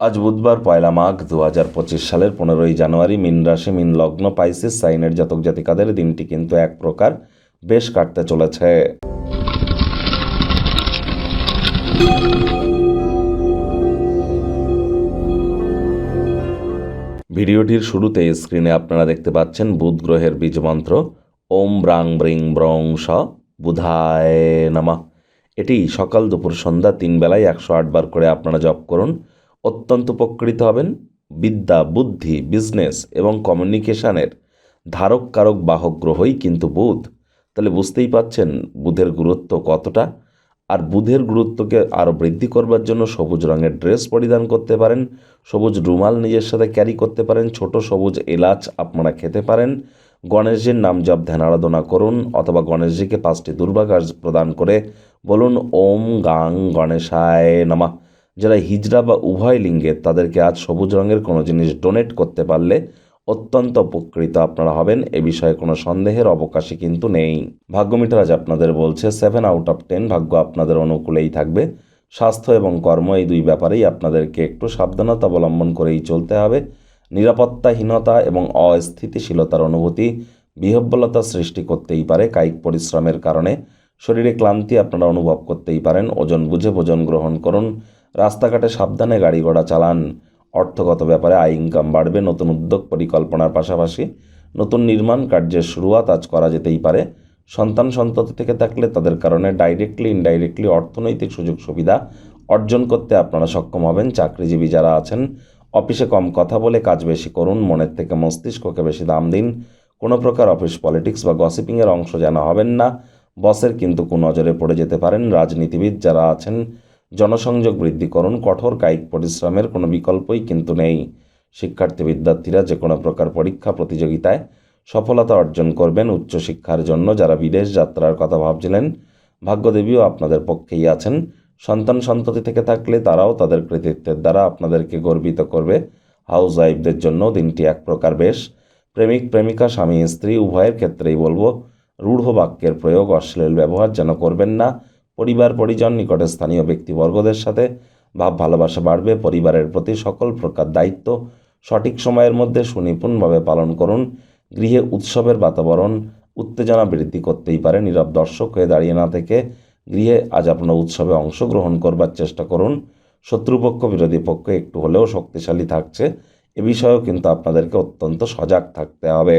আজ বুধবার পয়লা মাঘ দু হাজার পঁচিশ সালের পনেরোই জানুয়ারি মিন রাশি, মিন লগ্ন, পাইসিস, সাইনের জাতক জাতিকাদের দিনটি কিন্তু এক প্রকার বেশ কাটতে চলেছে। ভিডিওটির শুরুতে স্ক্রিনে আপনারা দেখতে পাচ্ছেন বুধ গ্রহের বীজমন্ত্র ওম ব্রাং ব্রিং ব্রং স বুধায় নামা। এটি সকাল দুপুর সন্ধ্যা তিন বেলায় একশো আটবার করে আপনারা জপ করুন। অত্যন্ত উপকৃত হবেন। বিদ্যা, বুদ্ধি বিজনেস এবং কমিউনিকেশানের ধারক কারক বাহক গ্রহই কিন্তু বুধ। তাহলে বুঝতেই পাচ্ছেন বুধের গুরুত্ব কতটা। আর বুধের গুরুত্বকে আরও বৃদ্ধি করবার জন্য সবুজ রঙের ড্রেস পরিধান করতে পারেন, সবুজ রুমাল নিজের সাথে ক্যারি করতে পারেন, ছোট সবুজ এলাচ আপনারা খেতে পারেন। গণেশজির নাম জপ ধ্যান আরাধনা করুন অথবা গণেশজিকে পাঁচটি দুর্বাঘাস প্রদান করে বলুন, ওম গাং গণেশায় নামা। যারা হিজড়া বা উভয় লিঙ্গের তাদেরকে আজ সবুজ রঙের কোনো জিনিস ডোনেট করতে পারলে অত্যন্ত উপকৃত আপনারা হবেন। এ বিষয়ে কোনো সন্দেহের অবকাশই কিন্তু নেই। ভাগ্যমিটার আজ আপনাদের বলছে সেভেন আউট অফ টেন ভাগ্য আপনাদের অনুকূলেই থাকবে। স্বাস্থ্য এবং কর্ম এই দুই ব্যাপারেই আপনাদেরকে একটু সাবধানতা অবলম্বন করেই চলতে হবে। নিরাপত্তাহীনতা এবং অস্থিতিশীলতার অনুভূতি বিহব্বলতা সৃষ্টি করতেই পারে কায়িক পরিশ্রমের কারণে। শরীরে ক্লান্তি আপনারা অনুভব করতেই পারেন। ওজন বুঝে ভোজন গ্রহণ করুন। রাস্তাঘাটে সাবধানে গাড়ি ঘোড়া চালান। অর্থগত ব্যাপারে আয় ইনকাম বাড়বে, নতুন উদ্যোগ পরিকল্পনার পাশাপাশি নতুন নির্মাণ কার্যের শুরুয়াত আজ করা যেতেই পারে। সন্তান সন্ততি থেকে থাকলে তাদের কারণে ডাইরেক্টলি ইনডাইরেক্টলি অর্থনৈতিক সুযোগ সুবিধা অর্জন করতে আপনারা সক্ষম হবেন। চাকরিজীবী যারা আছেন, অফিসে কম কথা বলে কাজ বেশি করুন, মনের থেকে মস্তিষ্ককে বেশি দাম দিন। কোনো প্রকার অফিস পলিটিক্স বা গসিপিংয়ের অংশ যেন হবেন না। বসের কিন্তু নজরে পড়ে যেতে পারেন। রাজনীতিবিদ যারা আছেন জনসংযোগ বৃদ্ধি করুন, কঠোর কায়িক পরিশ্রমের কোনো বিকল্পই কিন্তু নেই। শিক্ষার্থী বিদ্যার্থীরা যে কোনো প্রকার পরীক্ষা প্রতিযোগিতায় সফলতা অর্জন করবেন উচ্চশিক্ষার জন্য। যারা বিদেশ যাত্রার কথা ভাবছিলেন, ভাগ্যদেবীও আপনাদের পক্ষেই আছেন। সন্তান সন্ততি থেকে থাকলে তারাও তাদের কৃতিত্বের দ্বারা আপনাদেরকে গর্বিত করবে। হাউস ওয়াইফদের জন্য দিনটি এক প্রকার বেশ। প্রেমিক, প্রেমিকা, স্বামী, স্ত্রী, উভয়ের ক্ষেত্রেই বলব, রূঢ় বাক্যের প্রয়োগ অশ্লীল ব্যবহার যেন করবেন না। পরিবার, পরিজন, নিকটে স্থানীয় ব্যক্তিবর্গদের সাথে ভাব ভালোবাসা বাড়বে। পরিবারের প্রতি সকল প্রকার দায়িত্ব সঠিক সময়ের মধ্যে সুনিপুণভাবে পালন করুন। গৃহে উৎসবের বাতাবরণ উত্তেজনা বৃদ্ধি করতেই পারে। নীরব দর্শক হয়ে দাঁড়িয়ে না থেকে গৃহে আজ আপনার উৎসবে অংশগ্রহণ করবার চেষ্টা করুন। শত্রুপক্ষ, বিরোধী পক্ষ একটু হলেও শক্তিশালী থাকছে। এ বিষয়েও কিন্তু আপনাদেরকে অত্যন্ত সজাগ থাকতে হবে।